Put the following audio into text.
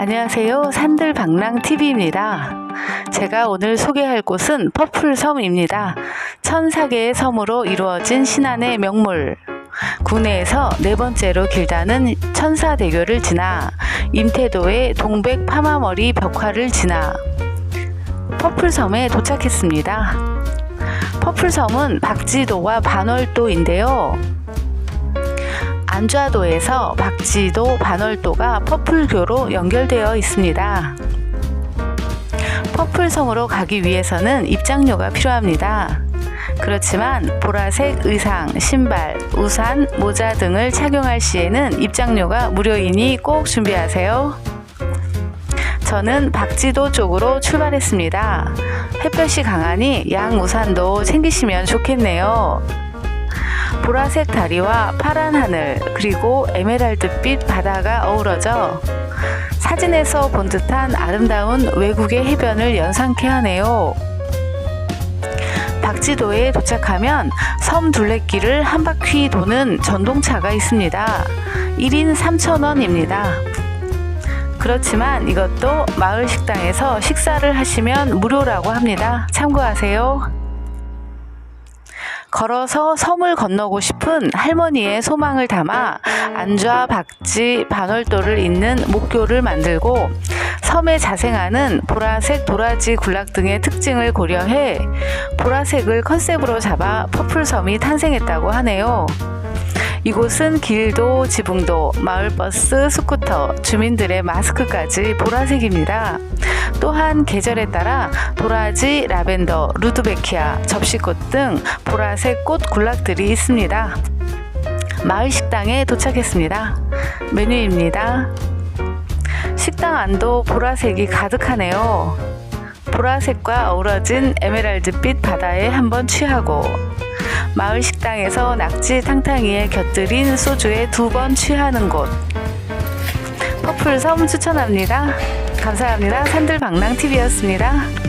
안녕하세요. 산들방랑TV입니다. 제가 오늘 소개할 곳은 퍼플섬입니다. 천사계의 섬으로 이루어진 신안의 명물. 국내에서 네 번째로 길다는 천사대교를 지나 임태도의 동백 파마머리 벽화를 지나 퍼플섬에 도착했습니다. 퍼플섬은 박지도와 반월도인데요. 안좌도에서 박지도, 반월도가 퍼플교로 연결되어 있습니다. 퍼플섬으로 가기 위해서는 입장료가 필요합니다. 그렇지만 보라색 의상, 신발, 우산, 모자 등을 착용할 시에는 입장료가 무료이니 꼭 준비하세요. 저는 박지도 쪽으로 출발했습니다. 햇볕이 강하니 양 우산도 챙기시면 좋겠네요. 보라색 다리와 파란 하늘 그리고 에메랄드빛 바다가 어우러져 사진에서 본 듯한 아름다운 외국의 해변을 연상케 하네요. 박지도에 도착하면 섬 둘레길을 한 바퀴 도는 전동차가 있습니다. 1인 3,000원입니다. 그렇지만 이것도 마을 식당에서 식사를 하시면 무료라고 합니다. 참고하세요. 걸어서 섬을 건너고 싶은 할머니의 소망을 담아 안좌, 박지, 반월도를 잇는 목교를 만들고 섬에 자생하는 보라색 도라지 군락 등의 특징을 고려해 보라색을 컨셉으로 잡아 퍼플섬이 탄생했다고 하네요. 이곳은 길도, 지붕도, 마을버스, 스쿠터, 주민들의 마스크까지 보라색입니다. 또한 계절에 따라 도라지, 라벤더, 루드베키아, 접시꽃 등 보라색 꽃 군락들이 있습니다. 마을 식당에 도착했습니다. 메뉴입니다. 식당 안도 보라색이 가득하네요. 보라색과 어우러진 에메랄드빛 바다에 한번 취하고 마을 식당에서 낙지 탕탕이에 곁들인 소주에 두 번 취하는 곳. 퍼플섬 추천합니다. 감사합니다. 산들방랑TV였습니다.